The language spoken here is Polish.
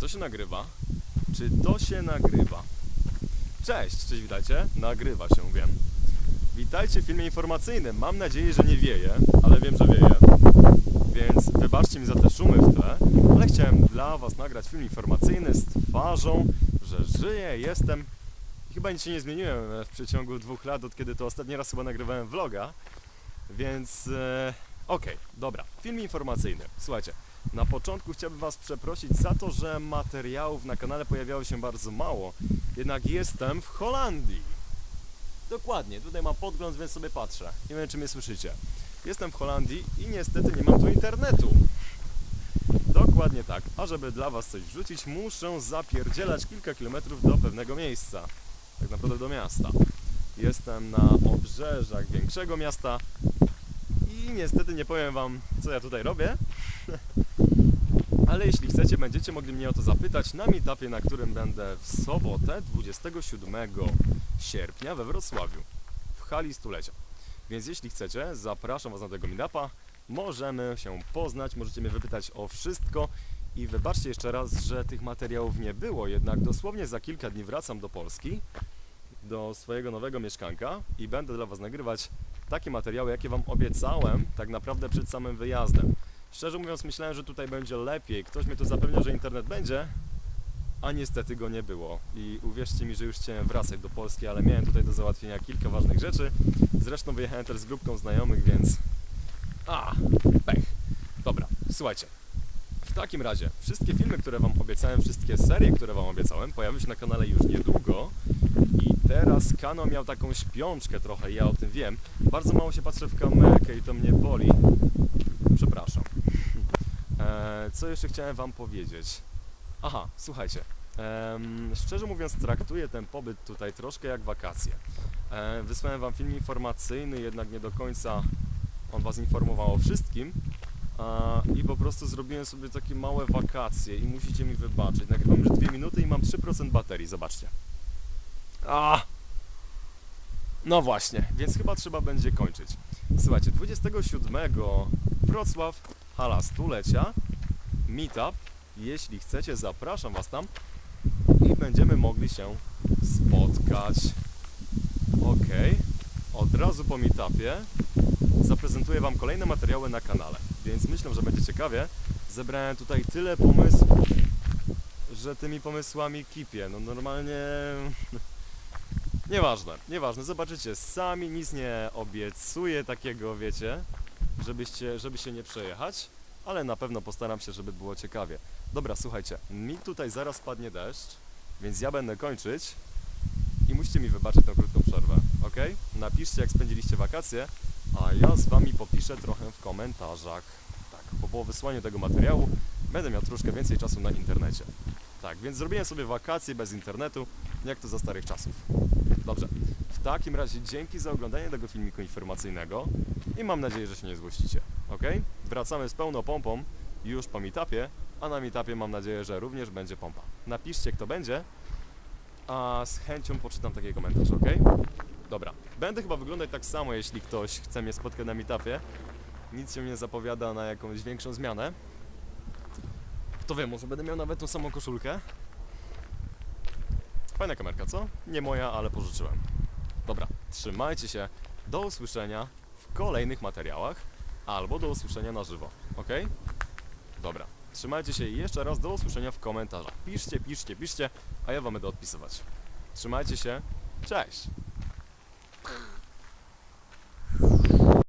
to się nagrywa? Czy to się nagrywa? Cześć, cześć, witajcie. Nagrywa się, wiem. Witajcie w filmie informacyjnym. Mam nadzieję, że nie wieje, ale wiem, że wieje. Więc wybaczcie mi za te szumy w tle, ale chciałem dla Was nagrać film informacyjny z twarzą, że żyję, jestem. Chyba nic się nie zmieniłem e, w przeciągu dwóch lat, od kiedy to ostatni raz chyba nagrywałem vloga. Więc e, okej, dobra. Film informacyjny. Słuchajcie, na początku chciałbym Was przeprosić za to, że materiałów na kanale pojawiało się bardzo mało. Jednak jestem w Holandii. Dokładnie, tutaj mam podgląd, więc sobie patrzę. Nie wiem, czy mnie słyszycie. Jestem w Holandii i niestety nie mam tu internetu. Dokładnie tak. A żeby dla Was coś wrzucić, muszę zapierdzielać kilka kilometrów do pewnego miejsca. Tak naprawdę do miasta. Jestem na obrzeżach większego miasta i niestety nie powiem Wam, co ja tutaj robię. Ale jeśli chcecie, będziecie mogli mnie o to zapytać na meetupie, na którym będę w sobotę 27 sierpnia we Wrocławiu w hali stulecia. Więc jeśli chcecie, zapraszam Was na tego meetupa. Możemy się poznać, możecie mnie wypytać o wszystko. I wybaczcie jeszcze raz, że tych materiałów nie było, jednak dosłownie za kilka dni wracam do Polski, do swojego nowego mieszkanka i będę dla Was nagrywać takie materiały, jakie Wam obiecałem tak naprawdę przed samym wyjazdem. Szczerze mówiąc, myślałem, że tutaj będzie lepiej. Ktoś mnie tu zapewniał, że internet będzie, a niestety go nie było. I uwierzcie mi, że już chciałem wracać do Polski, ale miałem tutaj do załatwienia kilka ważnych rzeczy. Zresztą wyjechałem też z grupką znajomych, więc. A, pech. Dobra, słuchajcie. W takim razie, wszystkie filmy, które Wam obiecałem, wszystkie serie, które Wam obiecałem, pojawią się na kanale już niedługo. I teraz kanał miał taką śpiączkę trochę, ja o tym wiem. Bardzo mało się patrzę w kamerkę i to mnie boli. Przepraszam. Co jeszcze chciałem Wam powiedzieć? Aha, słuchajcie. Szczerze mówiąc, traktuję ten pobyt tutaj troszkę jak wakacje. E, wysłałem Wam film informacyjny, jednak nie do końca on Was informował o wszystkim. I po prostu zrobiłem sobie takie małe wakacje i musicie mi wybaczyć. Nagrywam już dwie minuty i mam 3% baterii, zobaczcie. A! No właśnie, więc chyba trzeba będzie kończyć. Słuchajcie, 27 Wrocław, hala stulecia, meetup. Jeśli chcecie, zapraszam Was tam i będziemy mogli się spotkać. Ok, od razu po meetupie zaprezentuję Wam kolejne materiały na kanale, więc myślę, że będzie ciekawie. Zebrałem tutaj tyle pomysłów, że tymi pomysłami kipię. No normalnie... Nieważne, nieważne, zobaczycie, sami nic nie obiecuję takiego, wiecie, żebyście, żeby się nie przejechać, ale na pewno postaram się, żeby było ciekawie. Dobra, słuchajcie, mi tutaj zaraz padnie deszcz, więc ja będę kończyć i musicie mi wybaczyć tą krótką przerwę, ok? Napiszcie, jak spędziliście wakacje, a ja z Wami popiszę trochę w komentarzach. Tak, bo po wysłaniu tego materiału będę miał troszkę więcej czasu na internecie. Tak, więc zrobiłem sobie wakacje bez internetu, jak to za starych czasów. Dobrze, w takim razie dzięki za oglądanie tego filmiku informacyjnego i mam nadzieję, że się nie złościcie, ok? Wracamy z pełną pompą już po meetupie, a na meetupie mam nadzieję, że również będzie pompa. Napiszcie, kto będzie, a z chęcią poczytam takie komentarze, ok? Dobra, będę chyba wyglądać tak samo, jeśli ktoś chce mnie spotkać na meetupie. Nic się nie zapowiada na jakąś większą zmianę. Kto wie, może będę miał nawet tą samą koszulkę. Fajna kamerka, co? Nie moja, ale pożyczyłem. Dobra, trzymajcie się. Do usłyszenia w kolejnych materiałach albo do usłyszenia na żywo, ok? Dobra, trzymajcie się i jeszcze raz do usłyszenia w komentarzach. Piszcie, piszcie, piszcie, a ja wam będę odpisywać. Trzymajcie się, cześć!